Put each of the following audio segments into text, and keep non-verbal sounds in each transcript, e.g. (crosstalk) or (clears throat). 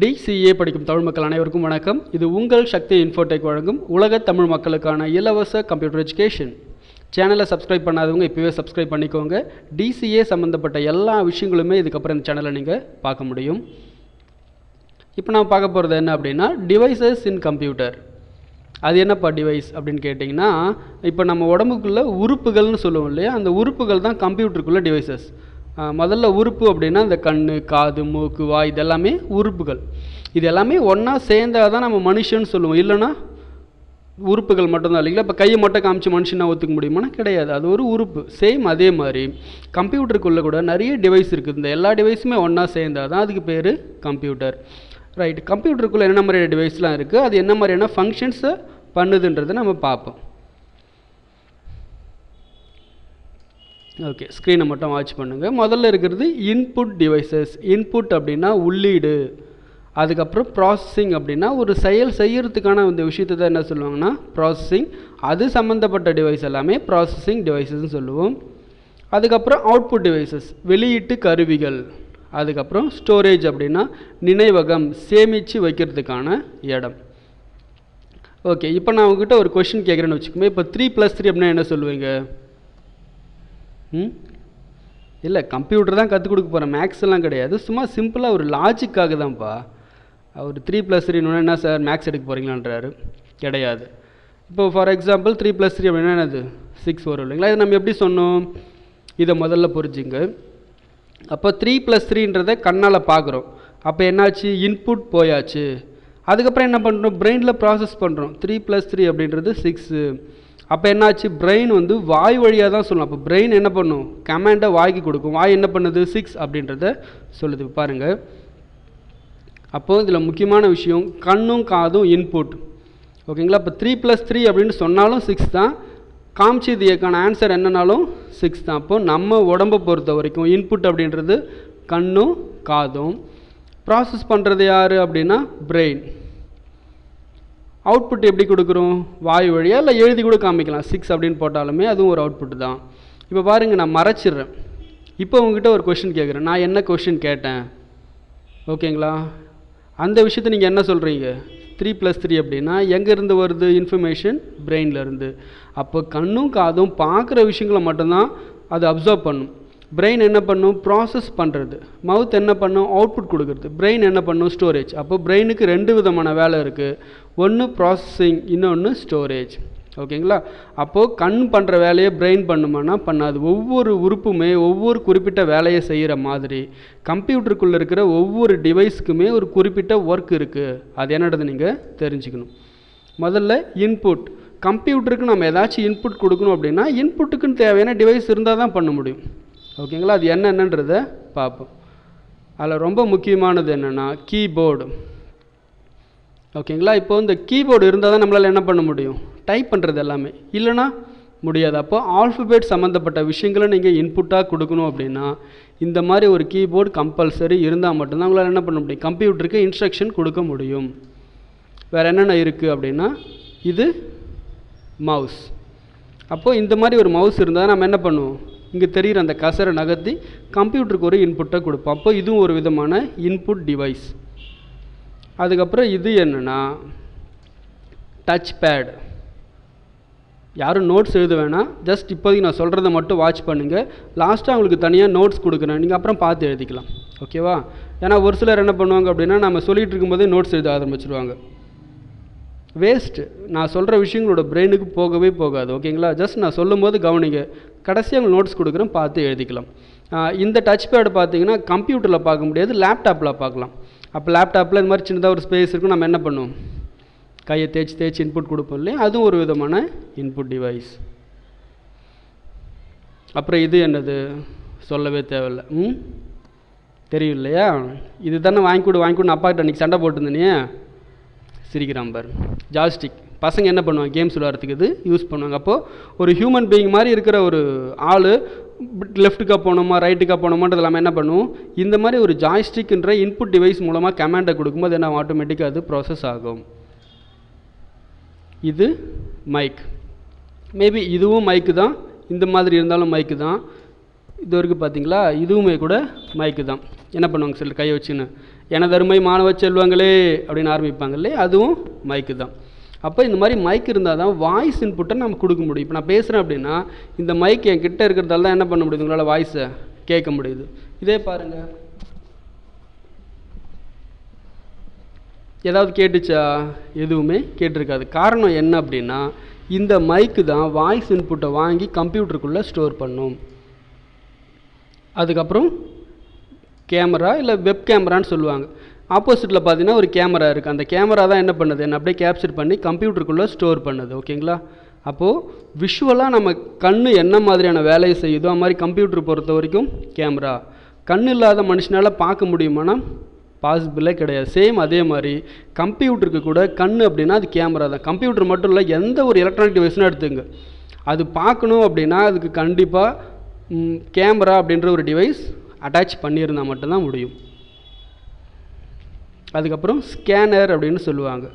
TCA படிக்கும் தமிழ் மக்கள் அனைவருக்கும் வணக்கம். இது உங்கள் சக்தி இன்ஃபோடெக் வழங்கும் உலக தமிழ் மக்களுக்கான இலவச கம்ப்யூட்டர் எஜுகேஷன் சேனலை சப்ஸ்கிரைப் பண்ணாதவங்க இப்போவே சப்ஸ்கிரைப் பண்ணிக்கோங்க. டிசிஏ சம்மந்தப்பட்ட எல்லா விஷயங்களுமே இதுக்கப்புறம் இந்த சேனலை நீங்கள் பார்க்க முடியும். இப்போ நான் பார்க்க போகிறது என்ன அப்படின்னா டிவைசஸ் இன் கம்ப்யூட்டர் அது என்னப்பா டிவைஸ் அப்படின்னு கேட்டிங்கன்னா இப்போ நம்ம உடம்புக்குள்ளே உறுப்புகள்னு சொல்லுவோம் இல்லையா? அந்த உறுப்புகள் தான் கம்ப்யூட்டருக்குள்ளே டிவைசஸ் முதல்ல உறுப்பு அப்படின்னா இந்த கண் காது மூக்கு வாய் இதெல்லாமே உறுப்புகள். இது எல்லாமே ஒன்றா சேர்ந்தால் தான் நம்ம மனுஷன்னு சொல்லுவோம். இல்லைன்னா உறுப்புகள் மட்டும்தான் இல்லைங்களா? இப்போ கையை மட்டும் காமிச்சு மனுஷனாக ஒத்துக்க முடியுமானா கிடையாது. அது ஒரு உறுப்பு. சேம் அதே மாதிரி கம்ப்யூட்டருக்குள்ளே கூட நிறைய டிவைஸ் இருக்குது. இந்த எல்லா டிவைஸுமே ஒன்றா சேர்ந்தால் தான் அதுக்கு பேர் கம்ப்யூட்டர். ரைட் கம்ப்யூட்டருக்குள்ளே என்ன மாதிரியான டிவைஸ்லாம் இருக்குது அது என்ன மாதிரியான ஃபங்க்ஷன்ஸை பண்ணுதுன்றதை நம்ம பார்ப்போம். ஓகே ஸ்க்ரீனை மட்டும் வாட்ச் பண்ணுங்கள் முதல்ல இருக்கிறது இன்புட் டிவைசஸ் இன்புட் அப்படின்னா உள்ளீடு. அதுக்கப்புறம் ப்ராசஸிங் அப்படின்னா ஒரு செயல் செய்கிறதுக்கான இந்த விஷயத்தை தான் என்ன சொல்லுவாங்கன்னா ப்ராசஸிங் அது சம்மந்தப்பட்ட டிவைஸ் எல்லாமே ப்ராசஸிங் டிவைசஸ்ன்னு சொல்லுவோம். அதுக்கப்புறம் அவுட்புட் டிவைசஸ் வெளியீட்டு கருவிகள். அதுக்கப்புறம் ஸ்டோரேஜ் அப்படின்னா நினைவகம் சேமித்து வைக்கிறதுக்கான இடம். ஓகே இப்போ நான் உங்ககிட்ட ஒரு கொஷின் கேட்குறேன்னு வச்சுக்கோமே. இப்போ த்ரீ ப்ளஸ் த்ரீ அப்படின்னா என்ன சொல்லுவீங்க? ம்? இல்லை கம்ப்யூட்டர் தான் கற்றுக் கொடுக்க போகிறேன் மேக்ஸ் எல்லாம் கிடையாது. சும்மா சிம்பிளாக ஒரு லாஜிக்காக தான்ப்பா அவர் த்ரீ ப்ளஸ் த்ரீன்னு என்ன சார்? மேக்ஸ் எடுக்க போகிறீங்களான்றாரு கிடையாது. இப்போ for example three plus three அப்படின்னா என்னது? சிக்ஸ் வரும் இல்லைங்களா? இதை நம்ம எப்படி சொன்னோம்? இதை முதல்ல புரிஞ்சுங்க. அப்போ த்ரீ ப்ளஸ் த்ரீன்றதை கண்ணால் பார்க்குறோம். அப்போ என்னாச்சு? இன்புட் போயாச்சு. அதுக்கப்புறம் என்ன பண்ணுறோம் பிரெயினில் ப்ராசஸ் பண்ணுறோம் த்ரீ ப்ளஸ் த்ரீ அப்படின்றது சிக்ஸு அப்போ என்னாச்சு? பிரெயின் வந்து வாய் வழியாக தான் சொல்லணும். அப்போ பிரெயின் என்ன பண்ணும்? கமாண்டை வாய்க்கு கொடுக்கும். வாய் என்ன பண்ணுது? சிக்ஸ் அப்படின்றத சொல்லுது. பாருங்கள் அப்போது இதில் முக்கியமான விஷயம் கண்ணும் காதும் இன்புட் ஓகேங்களா இப்போ த்ரீ ப்ளஸ் த்ரீ அப்படின்னு சொன்னாலும் சிக்ஸ் தான். காமிச்சு இதுக்கான ஆன்சர் என்னன்னாலும் சிக்ஸ் தான். அப்போது நம்ம உடம்பை பொறுத்த வரைக்கும் இன்புட் அப்படின்றது கண்ணும் காதும். ப்ராசஸ் பண்ணுறது யார் அப்படின்னா? பிரெயின் அவுட்புட் எப்படி கொடுக்குறோம்? வாய் வழியாக இல்லை எழுதி கூட காமிக்கலாம். சிக்ஸ் அப்படின்னு போட்டாலுமே அதுவும் ஒரு அவுட்புட் தான். இப்போ பாருங்கள் நான் மறைச்சிடுறேன். இப்போ உங்ககிட்ட ஒரு கொஷின் கேட்குறேன் நான் என்ன கொஷின் கேட்டேன்? ஓகேங்களா அந்த விஷயத்தை நீங்கள் என்ன சொல்கிறீங்க த்ரீ ப்ளஸ் த்ரீ அப்படின்னா எங்கேருந்து வருது? இன்ஃபர்மேஷன் பிரெயின்லேருந்து அப்போ கண்ணும் காதும் பார்க்குற விஷயங்களை மட்டும்தான் அது அப்சர்வ் பண்ணும். பிரெயின் என்ன பண்ணும்? ப்ராசஸ் பண்ணுறது மவுத் என்ன பண்ணும்? அவுட்புட் கொடுக்குறது. பிரெயின் என்ன பண்ணும்? ஸ்டோரேஜ் அப்போ பிரெயினுக்கு ரெண்டு விதமான வேலை இருக்குது ஒன்று ப்ராசஸிங் இன்னொன்று ஸ்டோரேஜ் ஓகேங்களா? அப்போது கண் பண்ணுற வேலையை பிரெயின் பண்ணுமானா பண்ணாது. ஒவ்வொரு உறுப்புமே ஒவ்வொரு குறிப்பிட்ட வேலையை செய்கிற மாதிரி. கம்ப்யூட்டருக்குள்ளே இருக்கிற ஒவ்வொரு டிவைஸ்க்குமே ஒரு குறிப்பிட்ட ஒர்க் இருக்குது அது என்னது நீங்கள் தெரிஞ்சுக்கணும். முதல்ல இன்புட் கம்ப்யூட்டருக்கு நம்ம ஏதாச்சும் இன்புட் கொடுக்கணும் அப்படின்னா இன்புட்டுக்குன்னு தேவையான டிவைஸ் இருந்தால் தான் பண்ண முடியும். ஓகேங்களா? அது என்னென்னன்றதை பார்ப்போம். அதில் ரொம்ப முக்கியமானது என்னென்னா கீபோர்டு ஓகேங்களா? இப்போ இந்த கீபோர்டு இருந்தால் தான் நம்மளால் என்ன பண்ண முடியும்? டைப் பண்ணுறது எல்லாமே. இல்லைனா முடியாது. அப்போ ஆல்ஃபபேட் சம்மந்தப்பட்ட விஷயங்களை நீங்கள் இன்புட்டாக கொடுக்கணும் அப்படின்னா இந்த மாதிரி ஒரு கீபோர்டு கம்பல்சரி இருந்தால் மட்டும்தான் உங்களால் என்ன பண்ண முடியும்? கம்ப்யூட்டருக்கு இன்ஸ்ட்ரக்ஷன் கொடுக்க முடியும். வேறு என்னென்ன இருக்குது அப்படின்னா இது மவுஸ் அப்போது இந்த மாதிரி ஒரு மவுஸ் இருந்தால் நம்ம என்ன பண்ணுவோம்? இங்கே தெரிகிற அந்த கசரை நகர்த்தி கம்ப்யூட்டருக்கு ஒரு இன்புட்டை கொடுப்போம். அப்போ இதுவும் ஒரு விதமான இன்புட் டிவைஸ் அதுக்கப்புறம் இது என்னென்னா டச் பேட் யாரும் நோட்ஸ் எழுத வேணாம். ஜஸ்ட் இப்போதைக்கு நான் சொல்கிறத மட்டும் வாட்ச் பண்ணுங்கள் லாஸ்ட்டாக உங்களுக்கு தனியாக நோட்ஸ் கொடுக்குறேன். நீங்கள் அப்புறம் பார்த்து எழுதிக்கலாம். ஓகேவா ஏன்னா ஒரு சிலர் என்ன பண்ணுவாங்க அப்படின்னா நம்ம சொல்லிகிட்டு இருக்கும்போதே நோட்ஸ் எழுத ஆரம்பிச்சிருவாங்க. வேஸ்ட்டு நான் சொல்கிற விஷயங்களோட பிரெயினுக்கு போகவே போகாது. ஓகேங்களா ஜஸ்ட் நான் சொல்லும் போது கவனிங்க. கடைசியாக அவங்க நோட்ஸ் கொடுக்குறேன் பார்த்து எழுதிக்கலாம். இந்த டச் பேடு பார்த்தீங்கன்னா கம்ப்யூட்டரில் பார்க்க முடியாது லேப்டாப்பில் பார்க்கலாம். அப்போ லேப்டாப்பில் இந்த மாதிரி சின்னதாக ஒரு ஸ்பேஸ் இருக்கும் நம்ம என்ன பண்ணுவோம்? கையை தேய்ச்சி தேய்ச்சி இன்புட் கொடுப்போம் இல்லையா? அதுவும் ஒரு விதமான இன்புட் டிவைஸ் அப்புறம் இது என்னது? சொல்லவே தேவையில்லை. ம்? தெரியும் இல்லையா இது தானே வாங்கி கொடு வாங்கி கொடு அப்பாக்கிட்ட அன்றைக்கி சண்டை போட்டுருந்தேனே. சிரிக்கிறான் பாரு. ஜாஸ்டிக் பசங்க என்ன பண்ணுவாங்க? கேம்ஸ் விளையாடுறதுக்கு இது யூஸ் பண்ணுவாங்க. அப்போது ஒரு ஹியூமன் பீயிங் மாதிரி இருக்கிற ஒரு ஆள் லெஃப்ட்டுக்காக போகணுமா ரைட்டுக்காக போகணுமான்றது எல்லாமே என்ன பண்ணுவோம் இந்த மாதிரி ஒரு ஜாய்ஸ்டிக்ன்ற இன்புட் டிவைஸ் மூலமாக கமாண்டை கொடுக்கும்போது என்ன ஆட்டோமேட்டிக்காக அது ப்ராசஸ் ஆகும். இது மைக் மேபி இதுவும் மைக்கு தான். இந்த மாதிரி இருந்தாலும் மைக்கு தான். இது வரைக்கும் பார்த்தீங்களா? இதுவுமே கூட மைக்கு தான். என்ன பண்ணுவாங்க சிலர்? கையை வச்சுன்னு. எனது அருமை மாணவ செல்வங்களே அப்படின்னு ஆரம்பிப்பாங்க அதுவும் மைக்கு தான். அப்போ இந்த மாதிரி மைக் இருந்தால் தான் வாய்ஸ் இன்புட்டை நம்ம கொடுக்க முடியும். இப்போ நான் பேசுகிறேன் அப்படின்னா இந்த மைக் என் கிட்டே இருக்கிறதால தான் என்ன பண்ண முடியுது? உங்களால் வாய்ஸை கேட்க முடியுது. இதே பாருங்கள் ஏதாவது கேட்டுச்சா? எதுவுமே கேட்டிருக்காது. காரணம் என்ன அப்படின்னா இந்த மைக்கு தான் வாய்ஸ் இன்புட்டை வாங்கி கம்ப்யூட்டருக்குள்ளே ஸ்டோர் பண்ணும். அதுக்கப்புறம் கேமரா இல்லை வெப் கேமரான்னு சொல்லுவாங்க. ஆப்போசிட்டில் பார்த்தீங்கன்னா ஒரு கேமரா இருக்குது அந்த கேமரா தான் என்ன பண்ணுது? என்ன அப்படியே கேப்சர் பண்ணி கம்ப்யூட்டருக்குள்ளே ஸ்டோர் பண்ணுது. ஓகேங்களா? அப்போது விஷுவலாக நம்ம கண் என்ன மாதிரியான வேலையை செய்யுதோ அது மாதிரி கம்ப்யூட்டர் பொறுத்த வரைக்கும் கேமரா. கண் இல்லாத மனுஷனால் பார்க்க முடியுமானா பாசிபிளே கிடையாது. சேம் அதே மாதிரி கம்ப்யூட்டருக்கு கூட கண் அப்படின்னா அது கேமரா தான். கம்ப்யூட்டர் மட்டும் இல்லை எந்த ஒரு எலக்ட்ரானிக் டிவைஸ்னு எடுத்துங்க அது பார்க்கணும் அப்படின்னா அதுக்கு கண்டிப்பாக கேமரா அப்படின்ற ஒரு டிவைஸ் அட்டாச் பண்ணியிருந்தால் மட்டும்தான் முடியும். அதுக்கப்புறம் ஸ்கேனர் அப்படின்னு சொல்லுவாங்க.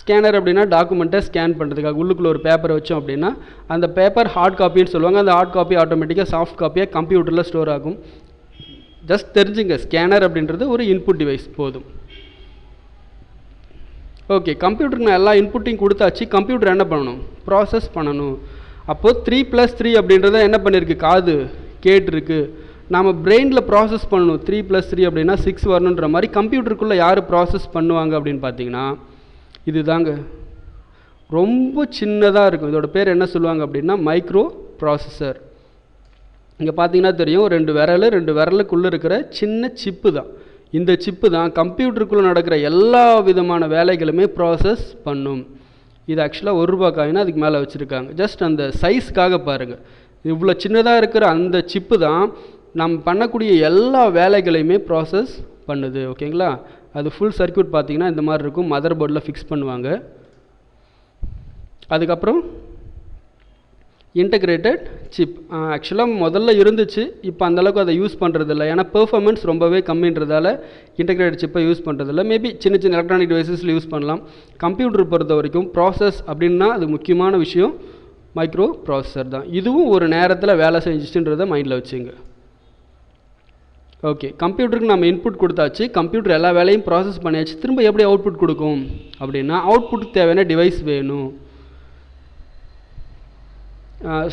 ஸ்கேனர் அப்படின்னா டாக்குமெண்ட்டை ஸ்கேன் பண்ணுறதுக்காக உள்ளுக்குள்ளே ஒரு பேப்பரை வச்சோம் அப்படின்னா அந்த பேப்பர் ஹார்ட் காப்பின்னு சொல்லுவாங்க. அந்த ஹார்ட் காப்பி ஆட்டோமேட்டிக்காக சாஃப்ட் காப்பியாக கம்ப்யூட்டரில் ஸ்டோர் ஆகும். ஜஸ்ட் தெரிஞ்சுங்க ஸ்கேனர் அப்படின்றது ஒரு இன்புட் டிவைஸ் போதும். ஓகே கம்ப்யூட்டருக்கு நான் எல்லா இன்புட்டையும் கொடுத்தாச்சு. கம்ப்யூட்டர் என்ன பண்ணணும்? ப்ராசஸ் பண்ணணும். அப்போது த்ரீ ப்ளஸ் த்ரீ அப்படின்றத என்ன பண்ணியிருக்கு காது கேட்டிருக்கு. நாம் பிரெயினில் ப்ராசஸ் பண்ணணும். த்ரீ ப்ளஸ் த்ரீ அப்படின்னா சிக்ஸ் வரணுன்ற மாதிரி கம்ப்யூட்டருக்குள்ளே யார் ப்ராசஸ் பண்ணுவாங்க அப்படின்னு பார்த்தீங்கன்னா இதுதாங்க. ரொம்ப சின்னதாக இருக்கும். இதோட பேர் என்ன சொல்லுவாங்க அப்படின்னா மைக்ரோ ப்ராசஸர் இங்கே பார்த்தீங்கன்னா தெரியும் ரெண்டு விரல் ரெண்டு விரலுக்குள்ளே இருக்கிற சின்ன சிப்பு தான். இந்த சிப்பு தான் கம்ப்யூட்டருக்குள்ளே நடக்கிற எல்லா விதமான வேலைகளுமே ப்ராசஸ் பண்ணும். இது ஆக்சுவலாக ஒரு ரூபா காயினா அதுக்கு மேலே வச்சுருக்காங்க. ஜஸ்ட் அந்த சைஸ்க்காக பாருங்கள் இவ்வளோ சின்னதாக இருக்கிற அந்த சிப்பு தான் நம் பண்ணக்கூடிய எல்லா வேலைகளையுமே ப்ராசஸ் பண்ணுது ஓகேங்களா அது ஃபுல் சர்க்யூட் பார்த்தீங்கன்னா இந்த மாதிரி இருக்கும். மதர் போர்டில் ஃபிக்ஸ் பண்ணுவாங்க. அதுக்கப்புறம் இன்டகிரேட்டட் சிப் ஆக்சுவலாக முதல்ல இருந்துச்சு. இப்போ அந்தளவுக்கு அதை யூஸ் பண்ணுறதில்ல ஏன்னா பெர்ஃபார்மன்ஸ் ரொம்பவே கம்மின்றதால இன்டகிரேட்டட் சிப்பை யூஸ் பண்ணுறதில்ல மேபி சின்ன சின்ன எலக்ட்ரானிக் டிவைசஸில் யூஸ் பண்ணலாம். கம்ப்யூட்டர் பொறுத்த வரைக்கும் ப்ராசஸ் அப்படின்னா அது முக்கியமான விஷயம். மைக்ரோ ப்ராசஸர் தான். இதுவும் ஒரு நேரத்தில் வேலை செஞ்சிச்சுன்றதை மைண்டில் வச்சுங்க. ஓகே கம்ப்யூட்டருக்கு நம்ம இன்புட் கொடுத்தாச்சு. கம்ப்யூட்டர் எல்லா வேலையும் ப்ராசஸ் பண்ணியாச்சு. திரும்ப எப்படி அவுட்புட் கொடுக்கும்? அப்படின்னா அவுட்புட்டுக்கு தேவையான டிவைஸ் வேணும்.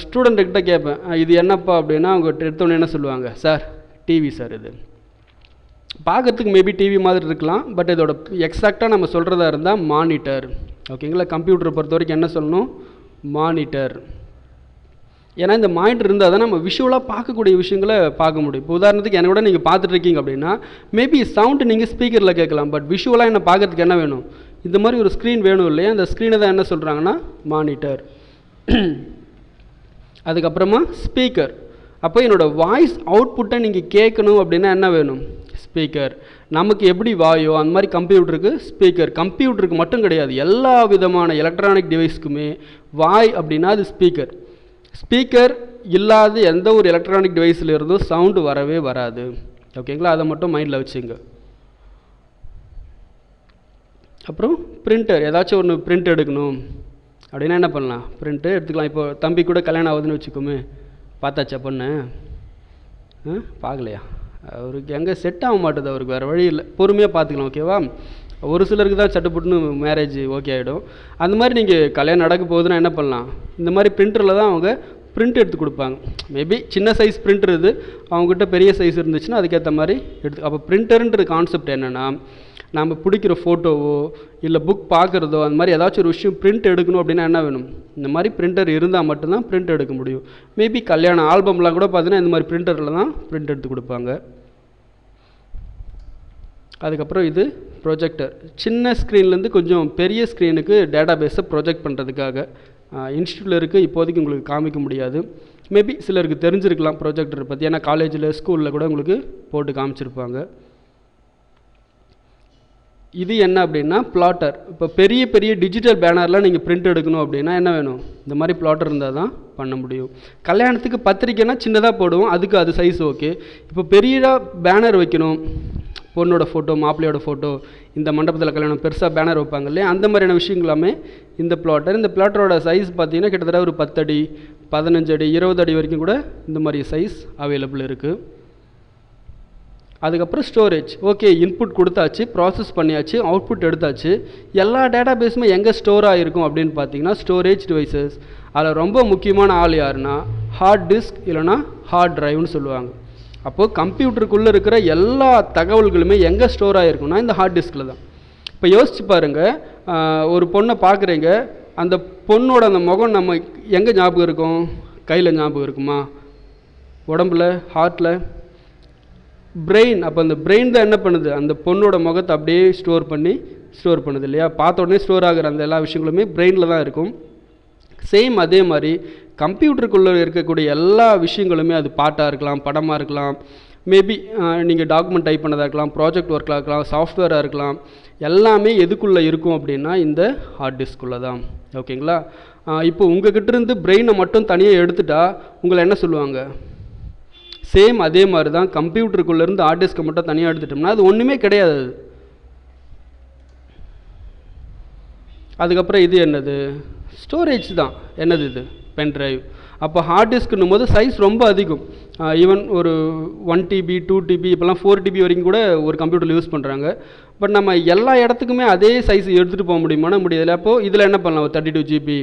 ஸ்டூடெண்ட்டுக்கிட்ட கேட்பேன் இது என்னப்பா அப்படின்னா அவங்க எடுத்தோடனே என்ன சொல்லுவாங்க? சார் டிவி சார் இது. பார்க்கறதுக்கு மேபி டிவி மாதிரி இருக்கலாம். பட் இதோட எக்ஸாக்டாக நம்ம சொல்கிறதா இருந்தால் மானிட்டர் ஓகேங்களா கம்ப்யூட்டரை பொறுத்த வரைக்கும் என்ன சொல்லணும்? மானிட்டர் ஏன்னா இந்த மானிட்டர் இருந்தால் தான் நம்ம விஷுவலாக பார்க்கக்கூடிய விஷயங்களை பார்க்க முடியும். இப்போ உதாரணத்துக்கு என்னை விட நீங்கள் பார்த்துட்டு இருக்கீங்க அப்படின்னா மேபி சவுண்டு நீங்கள் ஸ்பீக்கரில் கேட்கலாம் பட் விஷுவலாக என்ன பார்க்கறதுக்கு என்ன வேணும்? இந்த மாதிரி ஒரு ஸ்க்ரீன் வேணும் இல்லையா? அந்த ஸ்க்ரீனை தான் என்ன சொல்கிறாங்கன்னா மானிட்டர் (clears throat) அதுக்கப்புறமா ஸ்பீக்கர் அப்போ என்னோடய வாய்ஸ் அவுட்புட்டை நீங்கள் கேட்கணும் அப்படின்னா என்ன வேணும்? ஸ்பீக்கர் நமக்கு எப்படி வாயோ அந்த மாதிரி கம்ப்யூட்டருக்கு ஸ்பீக்கர் கம்ப்யூட்டருக்கு மட்டும் கிடையாது எல்லா விதமான எலக்ட்ரானிக் டிவைஸ்க்குமே வாய் அப்படின்னா அது ஸ்பீக்கர் ஸ்பீக்கர் இல்லாத எந்த ஒரு எலக்ட்ரானிக் டிவைஸில் இருந்தும் சவுண்டு வரவே வராது. ஓகேங்களா அதை மட்டும் மைண்டில் வச்சுங்க. அப்புறம் பிரிண்டர் ஏதாச்சும் ஒன்று பிரிண்ட் எடுக்கணும். அப்படின்னா என்ன பண்ணலாம்? பிரிண்ட்டு எடுத்துக்கலாம். இப்போ தம்பி கூட கல்யாணம் ஆகுதுன்னு வச்சுக்கோமே. பார்த்தாச்சா பொண்ணு? ஆ? பார்க்கலையா? அவருக்கு எங்கே செட் ஆக மாட்டுது. அவருக்கு வேறு வழி இல்லை. பொறுமையாக பார்த்துக்கலாம். ஓகேவா ஒரு சிலருக்கு தான் சட்டுப்புட்டுன்னு மேரேஜ் ஓகே ஆகிடும் அந்த மாதிரி நீங்கள் கல்யாணம் நடக்க போகுதுன்னா என்ன பண்ணலாம்? இந்த மாதிரி பிரிண்டரில் தான் அவங்க பிரிண்ட் எடுத்து கொடுப்பாங்க. மேபி சின்ன சைஸ் பிரிண்டர் இது. அவங்ககிட்ட பெரிய சைஸ் இருந்துச்சுன்னா அதுக்கேற்ற மாதிரி எடுத்து அப்போ பிரிண்டருன்ற கான்செப்ட் என்னென்னா நம்ம பிடிக்கிற ஃபோட்டோவோ இல்லை புக் பார்க்குறதோ அந்த மாதிரி ஏதாச்சும் ஒரு விஷயம் பிரிண்ட் எடுக்கணும் அப்படின்னா என்ன வேணும்? இந்த மாதிரி பிரிண்டர் இருந்தால் மட்டும்தான் பிரிண்ட் எடுக்க முடியும். மேபி கல்யாண ஆல்பம்லாம் கூட பார்த்தீங்கன்னா இந்த மாதிரி பிரிண்டரில் தான் பிரிண்ட் எடுத்து கொடுப்பாங்க. அதுக்கப்புறம் இது ப்ரொஜெக்டர் சின்ன ஸ்க்ரீன்லேருந்து கொஞ்சம் பெரிய ஸ்க்ரீனுக்கு டேட்டா பேஸை ப்ரொஜெக்ட் பண்ணுறதுக்காக இன்ஸ்டியூட்டில் இருக்குது இப்போதைக்கு உங்களுக்கு காமிக்க முடியாது. மேபி சிலருக்கு தெரிஞ்சிருக்கலாம் ப்ரொஜெக்டரை பற்றி ஏன்னா காலேஜில் ஸ்கூலில் கூட உங்களுக்கு போட்டு காமிச்சிருப்பாங்க. இது என்ன அப்படின்னா பிளாட்டர் இப்போ பெரிய பெரிய டிஜிட்டல் பேனர்லாம் நீங்கள் பிரிண்ட் எடுக்கணும் அப்படின்னா என்ன வேணும்? இந்த மாதிரி பிளாட்டர் இருந்தால் தான் பண்ண முடியும். கல்யாணத்துக்கு பத்திரிக்கைனா சின்னதாக போடுவோம். அதுக்கு அது சைஸ் ஓகே இப்போ பெரிய பேனர் வைக்கணும். பொண்ணோட ஃபோட்டோ மாப்பிள்ளையோட ஃபோட்டோ இந்த மண்டபத்தில் கல்யாணம் பெருசாக பேனர் வைப்பாங்க இல்லையா? அந்த மாதிரியான விஷயங்கள் எல்லாமே இந்த பிளாட்டர் இந்த பிளாட்டரோட சைஸ் பார்த்தீங்கன்னா கிட்டத்தட்ட ஒரு பத்தடி பதினஞ்சு அடி இருபது அடி வரைக்கும் கூட இந்த மாதிரி சைஸ் அவைலபிள் இருக்குது அதுக்கப்புறம் ஸ்டோரேஜ் ஓகே இன்புட் கொடுத்தாச்சு ப்ராசஸ் பண்ணியாச்சு அவுட்புட் எடுத்தாச்சு. எல்லா டேட்டா பேஸுமே எங்கே ஸ்டோர் ஆகிருக்கும் அப்படின்னு பார்த்தீங்கன்னா ஸ்டோரேஜ் டிவைசஸ் அதில் ரொம்ப முக்கியமான ஆள் யாருன்னா ஹார்ட் டிஸ்க் இல்லைனா ஹார்ட் டிரைவ்னு சொல்லுவாங்க. அப்போது கம்ப்யூட்டருக்குள்ளே இருக்கிற எல்லா தகவல்களுமே எங்கே ஸ்டோர் ஆகிருக்குன்னா இந்த ஹார்ட் டிஸ்கில் தான். இப்போ யோசிச்சு பாருங்கள் ஒரு பொண்ணை பார்க்குறீங்க அந்த பொண்ணோட அந்த முகம் நம்ம எங்கே ஞாபகம் இருக்கும்? கையில் ஞாபகம் இருக்குமா? உடம்புல? ஹார்ட்டில் பிரெயின் அப்போ அந்த பிரெயின் தான் என்ன பண்ணுது? அந்த பொண்ணோட முகத்தை அப்படியே ஸ்டோர் பண்ணி ஸ்டோர் பண்ணுது இல்லையா? பார்த்த உடனே ஸ்டோர் ஆகிற அந்த எல்லா விஷயங்களுமே பிரெயினில் தான் இருக்கும். சேம் அதே மாதிரி கம்ப்யூட்டருக்குள்ளே இருக்கக்கூடிய எல்லா விஷயங்களுமே அது பாட்டாக இருக்கலாம் படமாக இருக்கலாம். மேபி நீங்கள் டாக்குமெண்ட் டைப் பண்ணதாக இருக்கலாம் ப்ராஜெக்ட் ஒர்க்காக இருக்கலாம் சாஃப்ட்வேராக இருக்கலாம். எல்லாமே எதுக்குள்ளே இருக்கும் அப்படின்னா இந்த ஹார்ட் டிஸ்க்குள்ளே தான். ஓகேங்களா இப்போ உங்கள் இருந்து பிரெயினை மட்டும் தனியாக எடுத்துட்டா உங்களை என்ன சொல்லுவாங்க? சேம் அதே மாதிரி தான் கம்ப்யூட்டருக்குள்ளேருந்து ஹார்ட் டிஸ்க்கை மட்டும் தனியாக எடுத்துட்டோம்னா அது ஒன்றுமே கிடையாது அது. அதுக்கப்புறம் இது என்னது? ஸ்டோரேஜ் தான். என்னது இது? பென் டிரைவ் அப்போ ஹார்ட் டிஸ்க்குன்னும் போது சைஸ் ரொம்ப அதிகம். ஈவன் ஒரு ஒன் டிபி டூ டிபி இப்போல்லாம் ஃபோர் டிபி வரைக்கும் கூட ஒரு கம்ப்யூட்டரில் யூஸ் பண்ணுறாங்க பட் நம்ம எல்லா இடத்துக்குமே அதே சைஸ் எடுத்துகிட்டு போக முடியுமானா முடியல. அப்போது இதில் என்ன பண்ணலாம்? ஒரு தேர்ட்டி டூ ஜிபி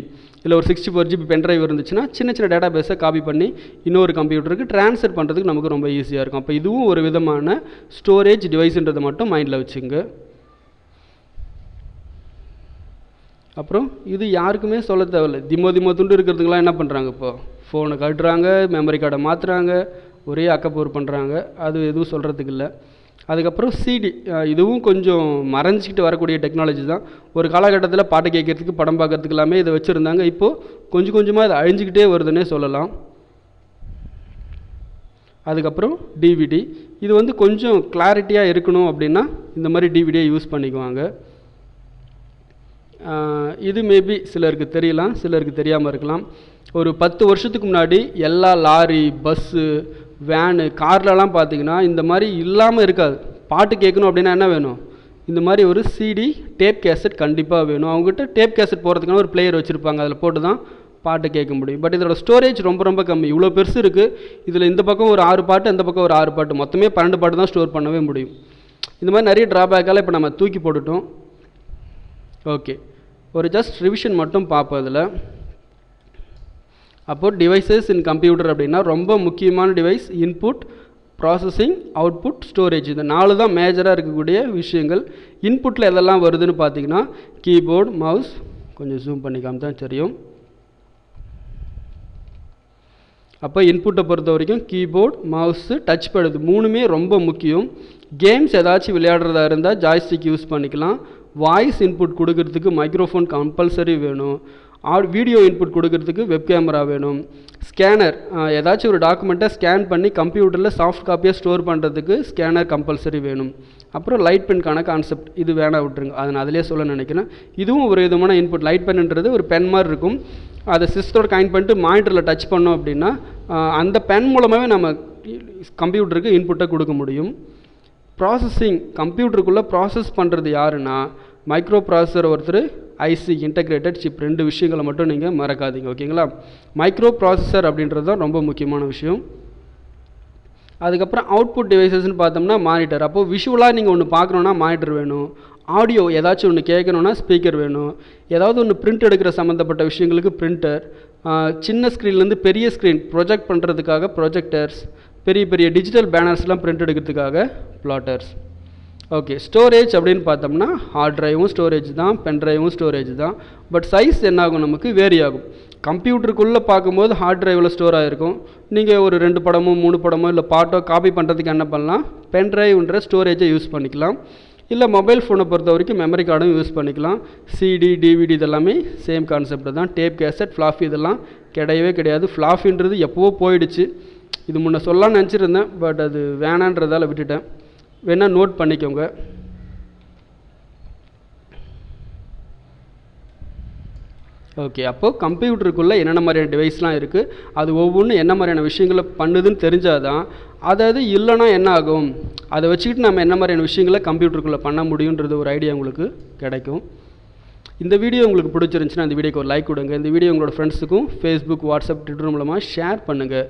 இல்லை ஒரு sixty four GB pen drive இருந்துச்சுன்னா சின்ன சின்ன டேட்டா பேஸை காப்பி பண்ணி இன்னொரு கம்ப்யூட்டருக்கு ட்ரான்ஸ்ஃபர் பண்ணுறதுக்கு நமக்கு ரொம்ப ஈஸியாக இருக்கும். அப்போ இதுவும் ஒரு விதமான ஸ்டோரேஜ் டிவைஸ்ன்றதை மட்டும் மைண்டில் வச்சுங்க. அப்புறம் இது யாருக்குமே சொல்ல தேவையில்ல. திமோ திமோ துண்டு இருக்கிறதுக்கெலாம் என்ன பண்ணுறாங்க இப்போது ஃபோனை கட்டுறாங்க மெமரி கார்டை மாற்றுறாங்க ஒரே அக்கப்போர் பண்ணுறாங்க அது எதுவும் சொல்கிறதுக்கு இல்லை. அதுக்கப்புறம் சிடி இதுவும் கொஞ்சம் மறைஞ்சிக்கிட்டு வரக்கூடிய டெக்னாலஜி தான். ஒரு காலகட்டத்தில் பாட்டு கேட்குறதுக்கு படம் பார்க்கறதுக்கு எல்லாமே இதை வச்சுருந்தாங்க. இப்போது கொஞ்சம் கொஞ்சமாக இது அழிஞ்சிக்கிட்டே வருதுன்னே சொல்லலாம். அதுக்கப்புறம் டிவிடி இது வந்து கொஞ்சம் கிளாரிட்டியாக இருக்கணும் அப்படின்னா இந்த மாதிரி டிவிடியை யூஸ் பண்ணிக்குவாங்க. இது மேபி சிலருக்கு தெரியலாம் சிலருக்கு தெரியாமல் இருக்கலாம். ஒரு பத்து வருஷத்துக்கு முன்னாடி எல்லா லாரி பஸ்ஸு வேனு கார்லலாம் பார்த்தீங்கன்னா இந்த மாதிரி இல்லாமல் இருக்காது. பாட்டு கேட்கணும் அப்படின்னா என்ன வேணும்? இந்த மாதிரி ஒரு சிடி டேப் கேசட் கண்டிப்பாக வேணும். அவங்ககிட்ட டேப் கேசட் போகிறதுக்கான ஒரு பிளேயர் வச்சுருப்பாங்க. அதில் போட்டு தான் பாட்டு கேட்க முடியும். பட் இதோட ஸ்டோரேஜ் ரொம்ப ரொம்ப கம்மி. இவ்வளோ பெருசு இருக்குது இதில் இந்த பக்கம் ஒரு ஆறு பாட்டு இந்த பக்கம் ஒரு ஆறு பாட்டு. மொத்தமே பன்னெண்டு பாட்டு தான் ஸ்டோர் பண்ணவே முடியும். இந்த மாதிரி நிறைய ட்ராபேக்கால் இப்போ நம்ம தூக்கி போட்டுட்டோம். ஓகே ஒரு ஜஸ்ட் ரிவிஷன் மட்டும் பார்ப்போம் இதில் அப்போது டிவைசஸ் இன் கம்ப்யூட்டர் அப்படின்னா ரொம்ப முக்கியமான device input processing output storage இந்த நாலு தான் மேஜராக இருக்கக்கூடிய விஷயங்கள். இன்புட்டில் எதெல்லாம் வருதுன்னு பார்த்தீங்கன்னா கீபோர்டு மவுஸ் கொஞ்சம் ஜூம் பண்ணிக்காம தான் தெரியும். அப்போ இன்புட்டை பொறுத்த வரைக்கும் கீபோர்டு மவுஸு டச் பேடு மூணுமே ரொம்ப முக்கியம். கேம்ஸ் ஏதாச்சும் விளையாடுறதா இருந்தால் ஜாய்ஸ்டிக் யூஸ் பண்ணிக்கலாம். வாய்ஸ் இன்புட் கொடுக்கறதுக்கு மைக்ரோஃபோன் கம்பல்சரி வேணும். ஆட் வீடியோ இன்புட் கொடுக்கறதுக்கு வெப் கேமரா வேணும். ஸ்கேனர் ஏதாச்சும் ஒரு டாக்குமெண்ட்டை ஸ்கேன் பண்ணி கம்ப்யூட்டரில் சாஃப்ட் காப்பியாக ஸ்டோர் பண்ணுறதுக்கு ஸ்கேனர் கம்பல்சரி வேணும். அப்புறம் லைட் பென்கான கான்செப்ட் இது வேணா விட்டுருங்க. அதை நான் அதிலே சொல்ல நினைக்கிறேன். இதுவும் ஒரு விதமான இன்புட் லைட் பென்ன்றது ஒரு பென் மாதிரி இருக்கும். அதை சிஸ்டோட கைன் பண்ணிட்டு மானிட்டரில் டச் பண்ணோம் அப்படின்னா அந்த பென் மூலமாகவே நம்ம கம்ப்யூட்டருக்கு இன்புட்டை கொடுக்க முடியும். ப்ராசஸிங் கம்ப்யூட்டருக்குள்ளே ப்ராசஸ் பண்ணுறது யாருன்னா மைக்ரோ ப்ராசஸர் ஒருத்தர் ஐசி இன்டகிரேட்டட் சிப் ரெண்டு விஷயங்களை மட்டும் நீங்கள் மறக்காதீங்க ஓகேங்களா? மைக்ரோ ப்ராசஸர் அப்படின்றது தான் ரொம்ப முக்கியமான விஷயம். அதுக்கப்புறம் அவுட்புட் டிவைசஸ்னு பார்த்தோம்னா மானிட்டர் அப்போது விஷுவலாக நீங்கள் ஒன்று பார்க்கணுன்னா மானிட்டர் வேணும். ஆடியோ ஏதாச்சும் ஒன்று கேட்கணுன்னா ஸ்பீக்கர் வேணும். ஏதாவது ஒன்று பிரிண்ட் எடுக்கிற சம்மந்தப்பட்ட விஷயங்களுக்கு பிரிண்டர் சின்ன ஸ்க்ரீன்லேருந்து பெரிய ஸ்க்ரீன் ப்ரொஜெக்ட் பண்ணுறதுக்காக ப்ரொஜெக்டர்ஸ் பெரிய பெரிய டிஜிட்டல் பேனர்ஸ்லாம் பிரிண்ட் எடுக்கிறதுக்காக ப்ளாட்டர்ஸ் ஓகே ஸ்டோரேஜ் அப்படின்னு பார்த்தோம்னா ஹார்ட் ட்ரைவும் ஸ்டோரேஜ் தான் பென் ட்ரைவும் ஸ்டோரேஜ் தான். பட் சைஸ் என்னாகும் நமக்கு? வேரி ஆகும். கம்ப்யூட்டருக்குள்ளே பார்க்கும்போது ஹார்ட் ட்ரைவில் ஸ்டோர் ஆகிருக்கும் நீங்கள் ஒரு ரெண்டு படமோ மூணு படமோ இல்லை பாட்டோ காப்பி பண்ணுறதுக்கு என்ன பண்ணலாம்? பென் ட்ரைவ்ன்ற ஸ்டோரேஜை யூஸ் பண்ணிக்கலாம். இல்லை மொபைல் ஃபோனை பொறுத்த வரைக்கும் மெமரி கார்டும் யூஸ் பண்ணிக்கலாம் சிடி டிவிடி இதெல்லாமே சேம் கான்செப்ட் தான். டேப் கேசட் ஃப்ளாஃபி இதெல்லாம் கிடையவே கிடையாது. ஃப்ளாஃபின்றது எப்போவோ போயிடுச்சு. இது முன்ன சொல்லலாம்னு நினச்சிருந்தேன் பட் அது வேணான்றதால விட்டுட்டேன். வேணால் நோட் பண்ணிக்கோங்க. ஓகே அப்போது கம்ப்யூட்டருக்குள்ளே என்னென்ன மாதிரியான டிவைஸ்லாம் இருக்குது அது ஒவ்வொன்றும் என்ன மாதிரியான விஷயங்களை பண்ணுதுன்னு தெரிஞ்சால் தான் அதாவது இல்லைன்னா என்ன ஆகும்? அதை வச்சுக்கிட்டு நம்ம என்ன மாதிரியான விஷயங்களை கம்ப்யூட்டருக்குள்ளே பண்ண முடியுன்றது ஒரு ஐடியா உங்களுக்கு கிடைக்கும். இந்த வீடியோ உங்களுக்கு பிடிச்சிருந்துச்சுன்னா இந்த வீடியோக்கு ஒரு லைக் கொடுங்க. இந்த வீடியோ உங்களோட ஃப்ரெண்ட்ஸுக்கும் ஃபேஸ்புக் வாட்ஸ்அப் ட்விட்டர் மூலமாக ஷேர் பண்ணுங்கள்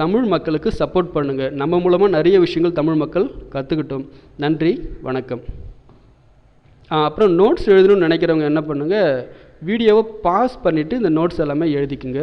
தமிழ் மக்களுக்கு சப்போர்ட் பண்ணுங்கள் நம்ம மூலமாக நிறைய விஷயங்கள் தமிழ் மக்கள் கற்றுக்கிட்டோம் நன்றி வணக்கம். அப்புறம் நோட்ஸ் எழுதணும்னு நினைக்கிறவங்க என்ன பண்ணுங்கள் வீடியோவை பாஸ் பண்ணிவிட்டு இந்த நோட்ஸ் எல்லாமே எழுதிக்குங்க.